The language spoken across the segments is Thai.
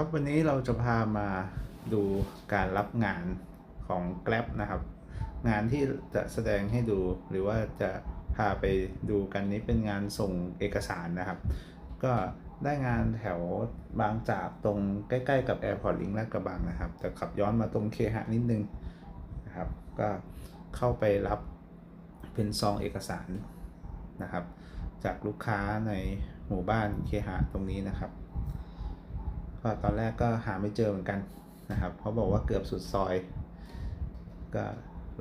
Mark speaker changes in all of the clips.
Speaker 1: ครับวันนี้เราจะพามาดูการรับงานของ Grab นะครับ งานที่จะแสดงให้ดูหรือว่าจะพาไปดูกันนี้เป็นงานส่งเอกสารนะครับ ก็ได้งานแถวบางจากตรงใกล้ ๆ กับ Airport Link ลาดกระบังนะครับ แต่ขับย้อนมาตรงเคหะนิดนึงนะครับ ก็เข้าไปรับเป็นซองเอกสารนะครับ จากลูกค้าในหมู่บ้านเคหะตรงนี้นะครับ ก็ตอนแรกก็หาไม่เจอเหมือนกันนะครับเพราบอกว่าเกือบสุดซอย ก็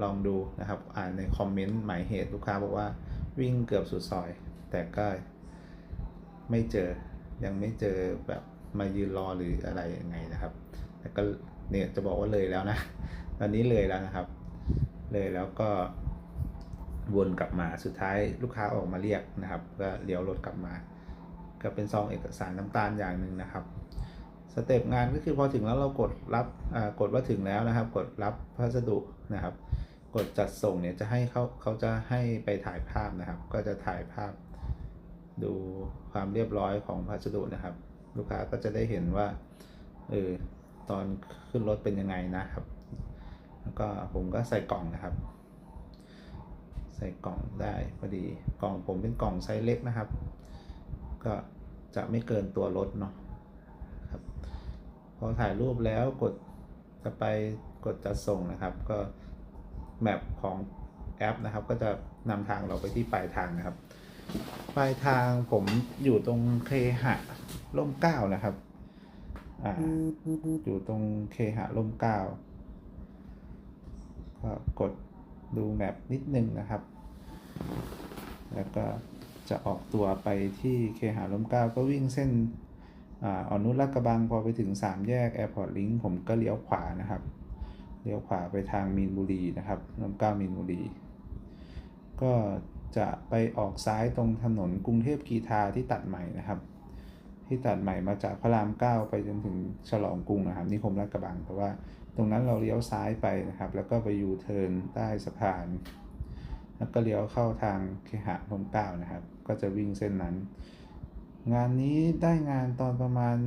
Speaker 1: ลองดูนะครับ อ่านในคอมเมนต์หมายเหตุลูกค้าบอกว่าวิ่งเกือบสุดซอย แต่ก็ไม่เจอยังไม่เจอแบบมายืนรอหรืออะไรยังไงนะครับ แต่ก็เนี่ยจะบอกว่าเลยแล้วนะ ตอนนี้เลยแล้วนะครับ เลยแล้วก็วนกลับมาสุดท้ายลูกค้าออกมาเรียกนะครับ ก็เลี้ยวรถกลับมา ก็เป็นซองเอกสารน้ำตาลอย่างหนึ่งนะครับ สเต็ปงานก็คือพอถึงแล้วเรากดรับกดว่าถึงแล้วนะครับ กดรับพัสดุนะครับ กดจัดส่งเนี่ยจะให้เขาเขาจะให้ไปถ่ายภาพนะครับ ก็จะถ่ายภาพ ดูความเรียบร้อยของพัสดุนะครับ ลูกค้าก็จะได้เห็นว่าเออตอนขึ้นรถเป็นยังไงนะครับ แล้วก็ผมก็ใส่กล่องนะครับ ใส่กล่องได้พอดีกล่องผมเป็นกล่องไซส์เล็กนะครับ ก็จะไม่เกินตัวรถเนาะ พอถ่ายรูปแล้วกดจะไปกดจัดส่งนะครับ ก็แมปของแอปนะครับ ก็จะนำทางเราไปที่ปลายทางนะครับ ปลายทางผมอยู่ตรงเคหะร่มเก้านะครับอ่าอยู่ตรงเคหะร่มเก้าก็กดดูแมปนิดนึงนะครับ แล้วก็จะออกตัวไปที่เคหะร่มเก้าก็วิ่งเส้น อ่อนนุชลาดกระบังพอไปถึง 3 แยก Airport Link ผมก็เลี้ยวขวานะครับ เลี้ยวขวาไปทางมีนบุรีนะครับน้ำเก้ามีนบุรี ก็จะไปออกซ้ายตรงถนนกรุงเทพกีทาที่ตัดใหม่นะครับ ที่ตัดใหม่มาจากพระรามเก้าไปจนถึงฉลองกรุงนะครับนิคมลาดกระบังแต่ว่าตรงนั้นเราเลี้ยวซ้ายไปนะครับ แล้วก็ไปยูเทิร์นใต้สะพาน แล้วก็เลี้ยวเข้าทางเคหะลมเก้านะครับ ก็จะวิ่งเส้นนั้น งานนี้ได้งานตอนประมาณ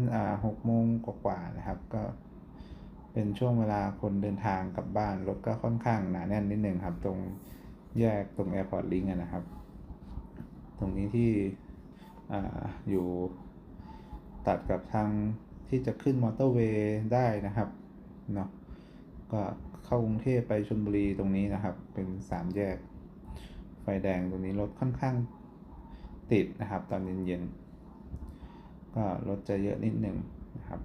Speaker 1: หกโมงกว่าๆนะครับ ก็เป็นช่วงเวลาคนเดินทางกลับบ้านรถก็ค่อนข้างหนาแน่นนิดนึงครับ ตรงแยกตรง Airport Link อะนะครับ ตรงนี้ที่ออยู่ตัดกับทางที่จะขึ้นมอเตอร์เวย์ได้นะครับเนาะก็เข้ากรุงเทพไปชลบุรีตรงนี้นะครับ เป็นสามแยก ไฟแดงตรงนี้รถค่อนข้างติดนะครับ ตอนเย็นๆ ก็รถจะเยอะนิดหนึ่งนะครับ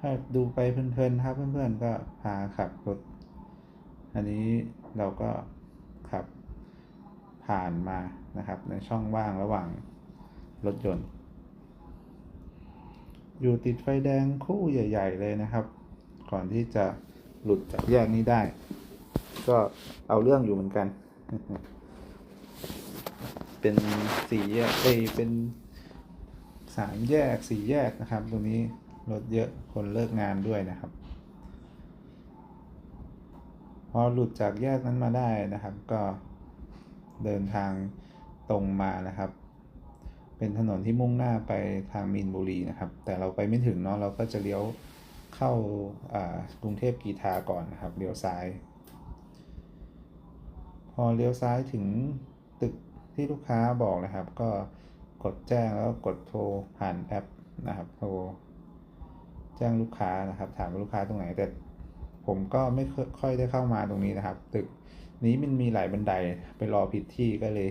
Speaker 1: ถ้าดูไปเพลินๆครับเพื่อนๆก็พาขับรถ อันนี้เราก็ขับผ่านมานะครับ ในช่องว่างระหว่างรถยนต์ อยู่ติดไฟแดงคู่ใหญ่ ๆ เลยนะครับ ก่อนที่จะหลุดจากแยกนี้ได้ ก็เอาเรื่องอยู่เหมือนกัน เป็นสีเอ้เป็น สามแยกสี่แยกนะครับ ตรงนี้รถเยอะคนเลิกงานด้วยนะครับ พอหลุดจากแยกนั้นมาได้นะครับ ก็เดินทางตรงมานะครับ เป็นถนนที่มุ่งหน้าไปทางมีนบุรีนะครับ แต่เราไปไม่ถึงเนาะเราก็จะเลี้ยวเข้าอ่ากรุงเทพกีทาก่อนนะครับเลี้ยวซ้าย พอเลี้ยวซ้ายถึงตึกที่ลูกค้าบอกนะครับ ก็ กดแจ้งแล้วกดโทรผ่านแอปนะครับโทรแจ้งลูกค้านะครับ ถามว่าลูกค้าตรงไหนแต่ผมก็ไม่ค่อยได้เข้ามาตรงนี้นะครับ ตึกนี้มันมีหลายบันไดไปรอผิดที่ก็เลย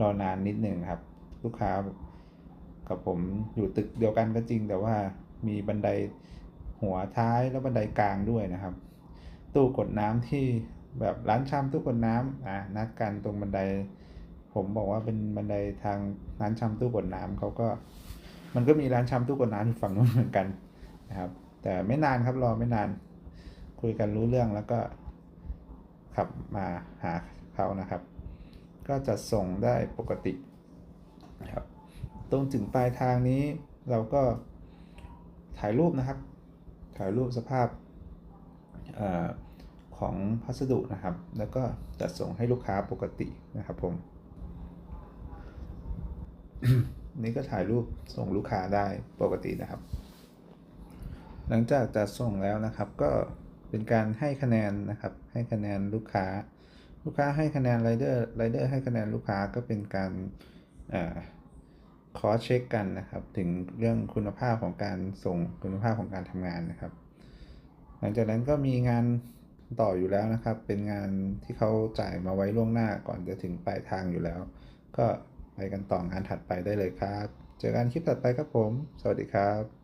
Speaker 1: รอนานนิดหนึ่งครับ ลูกค้ากับผมอยู่ตึกเดียวกันก็จริง แต่ว่ามีบันไดหัวท้ายแล้วบันไดกลางด้วยนะครับ ตู้กดน้ำที่แบบร้านชามตู้กดน้ำอ่านัดกันตรงบันได ผมบอกว่าเป็นบันไดทางร้านชามตู้กดน้ำเขาก็ มันก็มีร้านชามตู้กดน้ำอยู่ฝั่งนู้นเหมือนกันนะครับ แต่ไม่นานครับรอไม่นาน คุยกันรู้เรื่องแล้วก็ขับมาหาเขานะครับ ก็จะส่งได้ปกตินะครับ ตรงถึงปลายทางนี้เราก็ถ่ายรูปนะครับ ถ่ายรูปสภาพอของพัสดุนะครับ แล้วก็จัดส่งให้ลูกค้าปกตินะครับผม นี่ก็ถ่ายรูปส่งลูกค้าได้ปกตินะครับ หลังจากจัดส่งแล้วนะครับ ก็เป็นการให้คะแนนนะครับ ให้คะแนนลูกค้า ลูกค้าให้คะแนนไรเดอร์ไรเดอร์ให้คะแนนลูกค้าก็เป็นการคอเช็คกันนะครับ ถึงเรื่องคุณภาพของการส่งคุณภาพของการทำงานนะครับ หลังจากนั้นก็มีงานต่ออยู่แล้วนะครับ เป็นงานที่เขาจ่ายมาไว้ล่วงหน้าก่อนจะถึงปลายทางอยู่แล้ว ก็ ไปกันต่องานถัดไปได้เลยครับ เจอกันคลิปถัดไปครับผม สวัสดีครับ